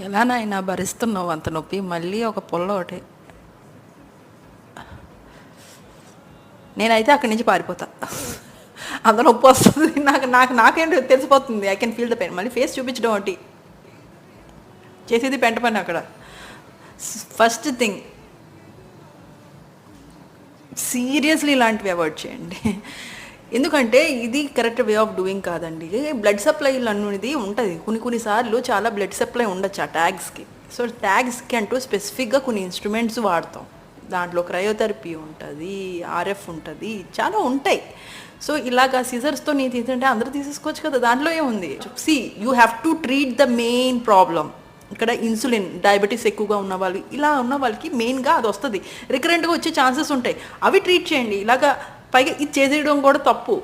ఎలా నాయనా భరిస్తున్నావు అంత నొప్పి మళ్ళీ ఒక పొల్ల ఒకటి. నేనైతే అక్కడి నుంచి పారిపోతా. అంత నొప్పి వస్తుంది. నాకు నాకు నాకేంటో తెలిసిపోతుంది. I can feel the pain మళ్ళీ ఫేస్ చూపించడం ఒకటి. చేసేది పెంట పని అక్కడ. ఫస్ట్ థింగ్ సీరియస్లీ ఇలాంటివి అవాయిడ్ చేయండి. ఎందుకంటే ఇది కరెక్ట్ వే ఆఫ్ డూయింగ్ కాదండి. బ్లడ్ సప్లై అనేది ఉంటుంది. కొన్ని కొన్నిసార్లు చాలా బ్లడ్ సప్లై ఉండొచ్చు ఆ ట్యాగ్స్కి. సో ట్యాగ్స్కి అంటూ స్పెసిఫిక్గా కొన్ని ఇన్స్ట్రుమెంట్స్ వాడతాం. దాంట్లో క్రయోథెరపీ ఉంటుంది ఆర్ఎఫ్ ఉంటుంది చాలా ఉంటాయి. సో ఇలాగా సీజర్స్తో నేను తీసుకుంటే అందరూ తీసేసుకోవచ్చు కదా దాంట్లో ఏముంది? See you have to treat the main problem ఇక్కడ ఇన్సులిన్ డయాబెటీస్ ఎక్కువగా ఉన్న వాళ్ళు ఇలా ఉన్న వాళ్ళకి మెయిన్గా అది వస్తుంది. రికరెంట్గా వచ్చే ఛాన్సెస్ ఉంటాయి. అవి ట్రీట్ చేయండి. ఇలాగా పైగా ఇది చేసేయడం కూడా తప్పు.